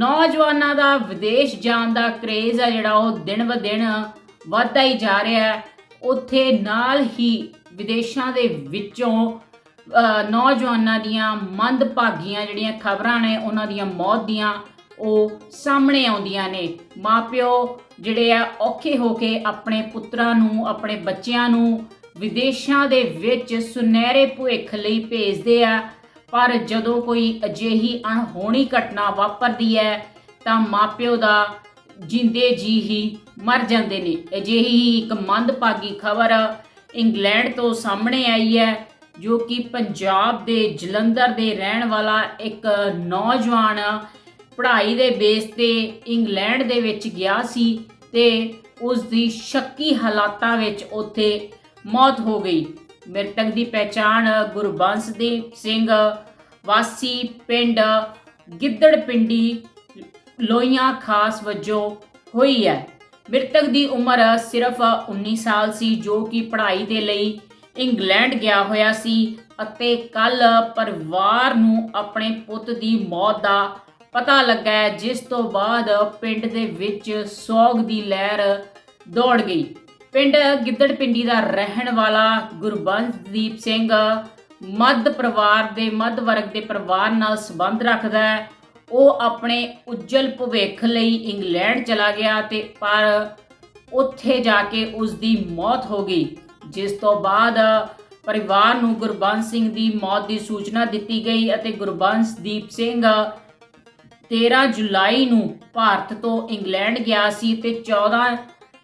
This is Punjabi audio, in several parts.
ਨੌਜਵਾਨਾਂ ਦਾ ਵਿਦੇਸ਼ ਜਾਣ ਦਾ ਕਰੇਜ਼ ਆ ਜਿਹੜਾ ਉਹ ਦਿਨ ਬ ਦਿਨ ਵੱਧਦਾ ਹੀ ਜਾ ਰਿਹਾ ਹੈ। ਉੱਥੇ ਨਾਲ ਹੀ ਵਿਦੇਸ਼ਾਂ ਦੇ ਵਿੱਚੋਂ ਨੌਜਵਾਨਾਂ ਦੀਆਂ ਮੰਦਭਾਗੀਆਂ ਜਿਹੜੀਆਂ ਖਬਰਾਂ ਨੇ, ਉਹਨਾਂ ਦੀਆਂ ਮੌਤ ਦੀਆਂ ਉਹ ਸਾਹਮਣੇ ਆਉਂਦੀਆਂ ਨੇ। ਮਾਪਿਓ ਜਿਹੜੇ ਆ, ਔਖੇ ਹੋ ਕੇ ਆਪਣੇ ਪੁੱਤਰਾਂ ਨੂੰ, ਆਪਣੇ ਬੱਚਿਆਂ ਨੂੰ ਵਿਦੇਸ਼ਾਂ ਦੇ ਵਿੱਚ ਸੁਨਹਿਰੇ ਭਵਿੱਖ ਲਈ ਭੇਜਦੇ ਆ। ਪਰ ਜਦੋਂ ਕੋਈ ਅਜਿਹੀ ਅਣਹੋਣੀ ਘਟਨਾ ਵਾਪਰਦੀ ਹੈ, ਤਾਂ ਮਾਪਿਓ ਦਾ ਜਿੰਦੇ ਜੀ ਹੀ ਮਰ ਜਾਂਦੇ ਨੇ। ਅਜਿਹੀ ਹੀ ਇੱਕ ਮੰਦਭਾਗੀ ਖਬਰ ਇੰਗਲੈਂਡ ਤੋਂ ਸਾਹਮਣੇ ਆਈ ਹੈ, ਜੋ ਕਿ ਪੰਜਾਬ ਦੇ ਜਲੰਧਰ ਦੇ ਰਹਿਣ ਵਾਲਾ ਇੱਕ ਨੌਜਵਾਨ ਪੜ੍ਹਾਈ ਦੇ ਬੇਸ ਤੇ ਇੰਗਲੈਂਡ ਦੇ ਵਿੱਚ ਗਿਆ ਸੀ ਤੇ ਉਸ ਦੀ ਸ਼ੱਕੀ ਹਾਲਾਤਾਂ ਵਿੱਚ ਉੱਥੇ ਮੌਤ ਹੋ ਗਈ। ਮ੍ਰਿਤਕ ਦੀ ਪਹਿਚਾਣ ਗੁਰਬੰਸਦੀਪ ਸਿੰਘ, ਵਾਸੀ ਪਿੰਡ ਗਿੱਦੜ ਪਿੰਡੀ ਲੋਈਆਂ ਖਾਸ ਵਜੋਂ ਹੋਈ ਹੈ। ਮ੍ਰਿਤਕ ਦੀ ਉਮਰ ਸਿਰਫ 19 ਸਾਲ ਸੀ, ਜੋ ਕਿ ਪੜ੍ਹਾਈ ਦੇ ਲਈ ਇੰਗਲੈਂਡ ਗਿਆ ਹੋਇਆ ਸੀ ਅਤੇ ਕੱਲ ਪਰਿਵਾਰ ਨੂੰ ਆਪਣੇ ਪੁੱਤ ਦੀ ਮੌਤ ਦਾ ਪਤਾ ਲੱਗਾ ਜਿਸ ਤੋਂ ਬਾਅਦ ਪਿੰਡ ਦੇ ਵਿੱਚ ਸੋਗ ਦੀ ਲਹਿਰ ਦੌੜ ਗਈ। ਪਿੰਡ ਗਿੱਦੜ ਪਿੰਡੀ ਦਾ ਰਹਿਣ ਵਾਲਾ ਗੁਰਬੰਸਦੀਪ ਸਿੰਘ ਮੱਧ ਪਰਿਵਾਰ ਦੇ, ਮੱਧ ਵਰਗ ਦੇ ਪਰਿਵਾਰ ਨਾਲ ਸੰਬੰਧ ਰੱਖਦਾ ਹੈ। ਉਹ ਆਪਣੇ ਉਜਲ ਭਵਿੱਖ ਲਈ ਇੰਗਲੈਂਡ ਚਲਾ ਗਿਆ ਤੇ ਪਰ ਉੱਥੇ ਜਾ ਕੇ ਉਸ ਦੀ ਮੌਤ ਹੋ ਗਈ, ਜਿਸ ਤੋਂ ਬਾਅਦ ਪਰਿਵਾਰ ਨੂੰ ਗੁਰਬੰਸ ਸਿੰਘ ਦੀ ਮੌਤ ਦੀ ਸੂਚਨਾ ਦਿੱਤੀ ਗਈ ਅਤੇ ਗੁਰਬੰਸਦੀਪ ਸਿੰਘ 13 ਜੁਲਾਈ ਨੂੰ ਭਾਰਤ ਤੋਂ ਇੰਗਲੈਂਡ ਗਿਆ ਸੀ ਤੇ 14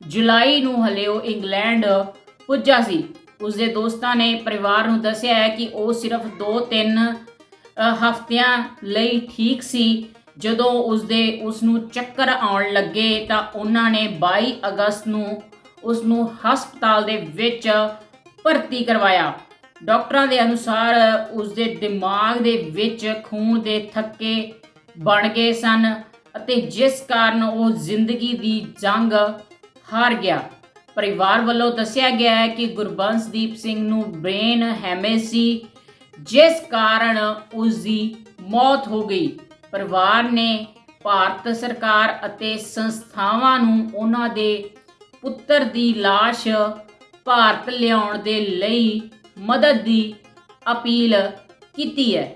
ਜੁਲਾਈ ਨੂੰ ਹਲੇ ਉਹ ਇੰਗਲੈਂਡ ਪੁੱਜਾ ਸੀ। ਉਸਦੇ ਦੋਸਤਾਂ ਨੇ ਪਰਿਵਾਰ ਨੂੰ ਦੱਸਿਆ ਹੈ ਕਿ ਉਹ ਸਿਰਫ 2-3 ਹਫ਼ਤਿਆਂ ਲਈ ਠੀਕ ਸੀ। ਜਦੋਂ ਉਸਦੇ ਉਸ ਨੂੰ ਚੱਕਰ ਆਉਣ ਲੱਗੇ ਤਾਂ ਉਹਨਾਂ ਨੇ 22 ਅਗਸਤ ਨੂੰ ਉਸ ਨੂੰ ਹਸਪਤਾਲ ਦੇ ਵਿੱਚ ਭਰਤੀ ਕਰਵਾਇਆ। ਡਾਕਟਰਾਂ ਦੇ ਅਨੁਸਾਰ ਉਸਦੇ ਦਿਮਾਗ ਦੇ ਵਿੱਚ ਖੂਨ ਦੇ ਥੱਕੇ ਬਣ ਗਏ ਸਨ ਅਤੇ ਜਿਸ ਕਾਰਨ ਉਹ ਜ਼ਿੰਦਗੀ ਦੀ ਜੰਗ ਹਾਰ ਗਿਆ। ਪਰਿਵਾਰ ਵੱਲੋਂ ਦੱਸਿਆ ਗਿਆ ਹੈ ਕਿ ਗੁਰਬੰਸਦੀਪ ਸਿੰਘ ਨੂੰ ਬ੍ਰੇਨ ਹੈਮੇਜ ਸੀ ਜਿਸ ਕਾਰਨ ਉਸ ਦੀ ਮੌਤ ਹੋ ਗਈ। ਪਰਿਵਾਰ ਨੇ ਭਾਰਤ ਸਰਕਾਰ ਅਤੇ ਸੰਸਥਾਵਾਂ ਨੂੰ ਉਹਨਾਂ ਦੇ ਪੁੱਤਰ ਦੀ ਲਾਸ਼ ਭਾਰਤ ਲਿਆਉਣ ਦੇ ਲਈ ਮਦਦ ਦੀ ਅਪੀਲ ਕੀਤੀ ਹੈ।